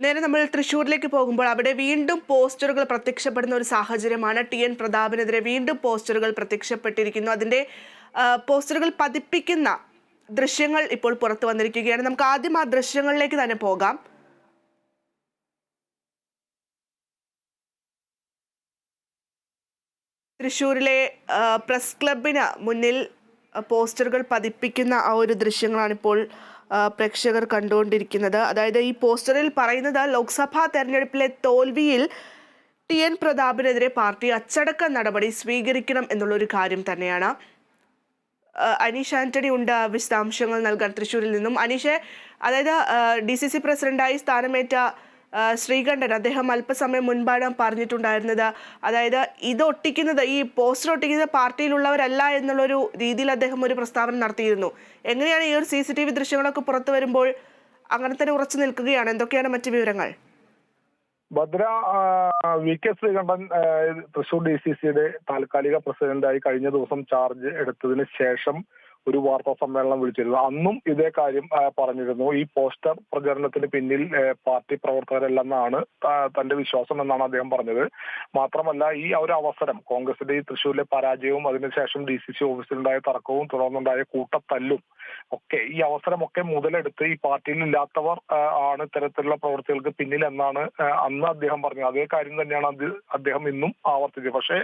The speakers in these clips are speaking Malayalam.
നേരെ നമ്മൾ തൃശ്ശൂരിലേക്ക് പോകുമ്പോൾ അവിടെ വീണ്ടും പോസ്റ്ററുകൾ പ്രത്യക്ഷപ്പെടുന്ന ഒരു സാഹചര്യമാണ്. ടി. എൻ. പ്രതാപനെതിരെ വീണ്ടും പോസ്റ്ററുകൾ പ്രത്യക്ഷപ്പെട്ടിരിക്കുന്നു. അതിന്റെ പോസ്റ്ററുകൾ പതിപ്പിക്കുന്ന ദൃശ്യങ്ങൾ ഇപ്പോൾ പുറത്തു വന്നിരിക്കുകയാണ്. നമുക്ക് ആദ്യം ആ ദൃശ്യങ്ങളിലേക്ക് തന്നെ പോകാം. തൃശ്ശൂരിലെ പ്രസ് ക്ലബിന് മുന്നിൽ പോസ്റ്ററുകൾ പതിപ്പിക്കുന്ന ആ ഒരു ദൃശ്യങ്ങളാണ് ഇപ്പോൾ ആ, പ്രേക്ഷകർ കണ്ടുകൊണ്ടിരിക്കുന്നത്. അതായത് ഈ പോസ്റ്ററിൽ പറയുന്നത് ലോക്സഭാ തെരഞ്ഞെടുപ്പിലെ തോൽവിയിൽ ടി എൻ പ്രതാപിനെതിരെ പാർട്ടി അച്ചടക്ക നടപടി സ്വീകരിക്കണം എന്നുള്ളൊരു കാര്യം തന്നെയാണ്. അനീഷ് ആന്റണി ഉണ്ട് വിശദാംശങ്ങൾ നൽകാൻ തൃശ്ശൂരിൽ നിന്നും. അനീഷെ അതായത് ഡി സി സി പ്രസിഡന്റായി സ്ഥാനമേറ്റ ശ്രീകണ്ഠൻ അദ്ദേഹം അല്പസമയം മുൻപാണ് പറഞ്ഞിട്ടുണ്ടായിരുന്നത്. അതായത് ഇത് ഒട്ടിക്കുന്നത് ഈ പോസ്റ്റർ ഒട്ടിക്കുന്നത് പാർട്ടിയിലുള്ളവരല്ല എന്നുള്ളൊരു രീതിയിൽ അദ്ദേഹം ഒരു പ്രസ്താവന നടത്തിയിരുന്നു. എങ്ങനെയാണ് ഈ ഒരു സി സി ടി വി ദൃശ്യങ്ങളൊക്കെ പുറത്തു വരുമ്പോൾ അങ്ങനെ തന്നെ ഉറച്ചു നിൽക്കുകയാണ്? എന്തൊക്കെയാണ് മറ്റു വിവരങ്ങൾ? Bhadra V K Sreekantan Thrissur D C സിയുടെ താൽക്കാലിക പ്രസിഡന്റായി കഴിഞ്ഞ ദിവസം ചാർജ് എടുത്തതിന് ശേഷം ഒരു വാർത്താ സമ്മേളനം വിളിച്ചിരുന്നു. അന്നും ഇതേ കാര്യം പറഞ്ഞിരുന്നു. ഈ പോസ്റ്റർ പ്രചരണത്തിന് പിന്നിൽ പാർട്ടി പ്രവർത്തകരല്ലെന്നാണ് തന്റെ വിശ്വാസം എന്നാണ് അദ്ദേഹം പറഞ്ഞത്. മാത്രമല്ല ഈ ഒരു അവസരം കോൺഗ്രസിന്റെ ഈ തൃശ്ശൂരിലെ പരാജയവും അതിനുശേഷം ഡി സി സി ഓഫീസിലുണ്ടായ തർക്കവും തുടർന്നുണ്ടായ കൂട്ടത്തല്ലും ഒക്കെ ഈ അവസരമൊക്കെ മുതലെടുത്ത് ഈ പാർട്ടിയിൽ ഇല്ലാത്തവർ ആണ് ഇത്തരത്തിലുള്ള പ്രവൃത്തികൾക്ക് പിന്നിൽ എന്നാണ് അന്ന് അദ്ദേഹം പറഞ്ഞത്. അതേ കാര്യം തന്നെയാണ് അദ്ദേഹം ഇന്നും ആവർത്തിച്ചത്. പക്ഷേ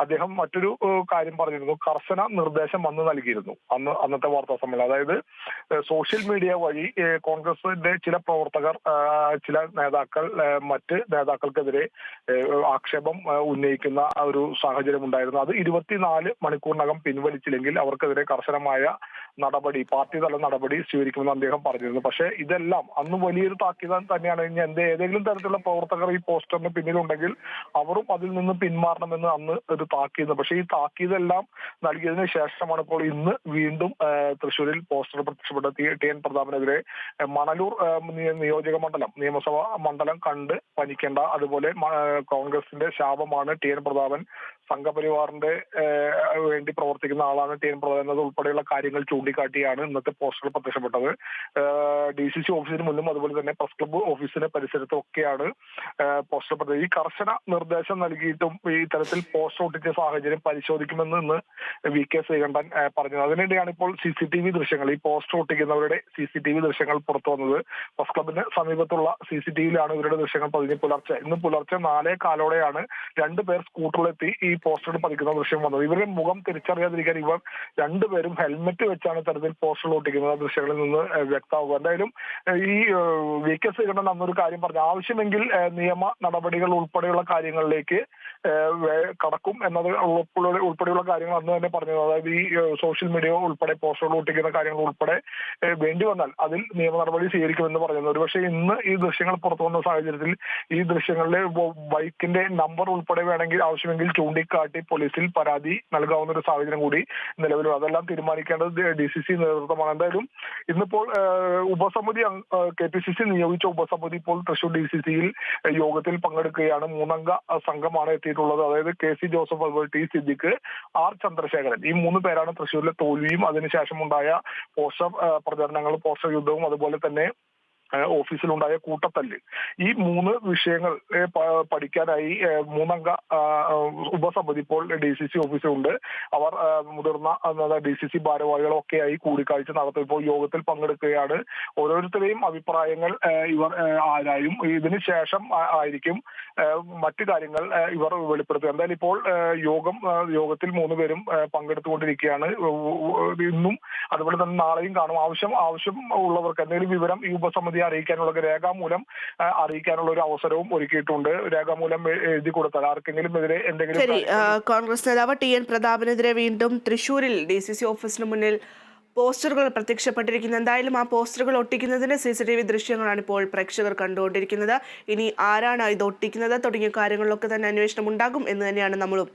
അദ്ദേഹം മറ്റൊരു കാര്യം പറഞ്ഞിരുന്നു. കർശന നിർദ്ദേശം അന്ന് നൽകിയിരുന്നു. അന്ന് അന്നത്തെ വാർത്താ സമ്മേളനം അതായത് സോഷ്യൽ മീഡിയ വഴി കോൺഗ്രസിന്റെ ചില പ്രവർത്തകർ ചില നേതാക്കൾ മറ്റ് നേതാക്കൾക്കെതിരെ ആക്ഷേപം ഉന്നയിക്കുന്ന ഒരു സാഹചര്യം ഉണ്ടായിരുന്നു അത് ഇരുപത്തിനാല് മണിക്കൂറിനകം പിൻവലിച്ചില്ലെങ്കിൽ അവർക്കെതിരെ കർശനമായ നടപടി പാർട്ടി തല നടപടി സ്വീകരിക്കുമെന്ന് അദ്ദേഹം പറഞ്ഞിരുന്നു. പക്ഷേ ഇതെല്ലാം അന്ന് വലിയൊരു താക്കീത് തന്നെയാണ്. ഇനി എന്ത് ഏതെങ്കിലും തരത്തിലുള്ള പ്രവർത്തകർ ഈ പോസ്റ്ററിന് പിന്നിലുണ്ടെങ്കിൽ അവരും അതിൽ നിന്ന് പിന്മാറണമെന്ന് അന്ന് ഒരു താക്കീത്. പക്ഷേ ഈ താക്കീതെല്ലാം നൽകിയതിനു ശേഷമാണ് ഇപ്പോൾ ഇന്ന് വീണ്ടും ആ, തൃശ്ശൂരിൽ പോസ്റ്റർ പ്രത്യക്ഷപ്പെട്ട ടി എൻ പ്രതാപനെതിരെ മണലൂർ നിയോജക മണ്ഡലം നിയമസഭാ മണ്ഡലം കണ്ട് പനിക്കേണ്ട. അതുപോലെ കോൺഗ്രസിന്റെ ശാപമാണ് ടി എൻ പ്രതാപൻ സംഘപരിവാറിന്റെ വേണ്ടി പ്രവർത്തിക്കുന്ന ആളാണ് ടി എൻ പ്രതാപൻ എന്നത് ഉൾപ്പെടെയുള്ള കാര്യങ്ങൾ ചൂണ്ടിക്കാട്ടിയാണ് ഇന്നത്തെ പോസ്റ്റർ പ്രത്യക്ഷപ്പെട്ടത്. ഡി സി സി ഓഫീസിന് മുന്നും അതുപോലെ തന്നെ പ്രസ് ക്ലബ്ബ് ഓഫീസിന് പരിസരത്തും ഒക്കെയാണ് പോസ്റ്റർ പ്രത്യേക ഈ കർശന നിർദ്ദേശം നൽകിയിട്ടും ഈ തരത്തിൽ പോസ്റ്റർ ഒട്ടിച്ച സാഹചര്യം പരിശോധിക്കുമെന്ന് ഇന്ന് വി കെ ശ്രീകണ്ഠൻ പറഞ്ഞത് അതിനിടെയാണ് ഇപ്പോൾ സി സി ടി വി ദൃശ്യങ്ങൾ ഈ പോസ്റ്റർ ഒട്ടിക്കുന്നവരുടെ സി സി ടി വി ദൃശ്യങ്ങൾ പുറത്തു വന്നത്. പ്രസ് ക്ലബിന് സമീപത്തുള്ള സി സി ടി വിയിലാണ് ഇവരുടെ ദൃശ്യങ്ങൾ പതിഞ്ഞ് പുലർച്ചെ. ഇന്ന് പുലർച്ചെ നാലേ കാലോടെയാണ് രണ്ടുപേർ സ്കൂട്ടറിലെത്തി ഈ പോസ്റ്റർ പതിക്കുന്ന ദൃശ്യം വന്നത്. ഇവരുടെ മുഖം തിരിച്ചറിയാതിരിക്കാൻ ഇവർ രണ്ടുപേരും ഹെൽമെറ്റ് വെച്ചാണ് തരത്തിൽ പോസ്റ്റർ ഒട്ടിക്കുന്നത്. ദൃശ്യങ്ങളിൽ നിന്ന് വ്യക്തമാകുക എന്തായാലും ഏഹ്, ഈ വി കെ ശ്രീകണ്ഠൻ അന്നൊരു കാര്യം പറഞ്ഞു. ആവശ്യമെങ്കിൽ നിയമ നടപടികൾ ഉൾപ്പെടെയുള്ള കാര്യങ്ങളിലേക്ക് കടക്കും എന്നത് ഉൾപ്പെടെയുള്ള കാര്യങ്ങൾ അന്ന് തന്നെ പറഞ്ഞു. അതായത് ഈ സോഷ്യൽ മീഡിയ ഉൾപ്പെടെ പോസ്റ്ററുകൾ ഒട്ടിക്കുന്ന കാര്യങ്ങൾ ഉൾപ്പെടെ വേണ്ടി വന്നാൽ അതിൽ നിയമ നടപടി സ്വീകരിക്കുമെന്ന് പറയുന്നത് ഒരുപക്ഷെ ഇന്ന് ഈ ദൃശ്യങ്ങൾ പുറത്തു വന്ന സാഹചര്യത്തിൽ ഈ ദൃശ്യങ്ങളിലെ ബൈക്കിന്റെ നമ്പർ ഉൾപ്പെടെ വേണമെങ്കിൽ ആവശ്യമെങ്കിൽ ചൂണ്ടിക്കാട്ടി പോലീസിൽ പരാതി നൽകാവുന്ന ഒരു സാഹചര്യം കൂടി നിലവിലുണ്ട്. അതെല്ലാം തീരുമാനിക്കേണ്ടത് ഡി സി സി നേതൃത്വമാണ്. എന്തായാലും ഇന്നിപ്പോൾ ഏഹ്, ഉപസമിതി കെ പി സി സി നിയോഗിച്ച ഉപസമിതി ഇപ്പോൾ തൃശൂർ ഡി സി സിയിൽ യോഗത്തിൽ പങ്കെടുക്കുകയാണ് മൂന്നംഗ സംഘമാണ് എത്തിയിട്ടുള്ളത് അതായത് കെ സി ജോസഫ് അതുപോലെ ടി സിദ്ദിഖ് ആർ ചന്ദ്രശേഖരൻ ഈ മൂന്ന് പേരാണ് തൃശൂരിലെ തോൽവിയും അതിനുശേഷം ഉണ്ടായ പോസ്റ്റർ പ്രചരണങ്ങളും പോസ്റ്റർ യുദ്ധവും അതുപോലെ തന്നെ ഓഫീസിലുണ്ടായ കൂട്ടത്തല്ല്. ഈ മൂന്ന് വിഷയങ്ങൾ പഠിക്കാനായി മൂന്നംഗ ഉപസമിതി ഇപ്പോൾ ഡി സി സി ഓഫീസിലുണ്ട് അവർ മുതിർന്ന ഡി സി സി ഭാരവാഹികളൊക്കെയായി കൂടിക്കാഴ്ച നടത്തും. ഇപ്പോൾ യോഗത്തിൽ പങ്കെടുക്കുകയാണ്. ഓരോരുത്തരെയും അഭിപ്രായങ്ങൾ ഇവർ ആരായും ഇതിനുശേഷം ആയിരിക്കും മറ്റു കാര്യങ്ങൾ ഇവർ വെളിപ്പെടുത്തുക. എന്തായാലും ഇപ്പോൾ യോഗം യോഗത്തിൽ മൂന്ന് പേരും പങ്കെടുത്തുകൊണ്ടിരിക്കുകയാണ്. ഇന്നും അതുപോലെ തന്നെ നാളെയും കാണും. ആവശ്യം ആവശ്യം ഉള്ളവർക്ക് എന്തെങ്കിലും വിവരം ഈ ഉപസമിതി അറിയിക്കാനുള്ള ഒരു രേഖാമൂലം അറിയിക്കാനുള്ള ഒരു അവസരവും ഒരുക്കിയിട്ടുണ്ട്. രേഖാമൂലം എഴുതി കൊടുത്താൽ ആർക്കെങ്കിലും എതിരെ എന്തെങ്കിലും ശരി കോൺഗ്രസ് നേതാവ് ടി എൻ പ്രതാപനെതിരെ വീണ്ടും തൃശൂരിൽ ഡി സി സി ഓഫീസിന് മുന്നിൽ പോസ്റ്ററുകൾ പ്രത്യക്ഷപ്പെട്ടിരിക്കുന്നത് എന്തായാലും ആ പോസ്റ്ററുകൾ ഒട്ടിക്കുന്നതിന് സി സി ടി വി ദൃശ്യങ്ങളാണ് ഇപ്പോൾ പ്രേക്ഷകർ കണ്ടുകൊണ്ടിരിക്കുന്നത്. ഇനി ആരാണ് ഇത് ഒട്ടിക്കുന്നത്? തുടങ്ങിയ കാര്യങ്ങളിലൊക്കെ തന്നെ അന്വേഷണം ഉണ്ടാകും എന്ന് തന്നെയാണ് നമ്മളും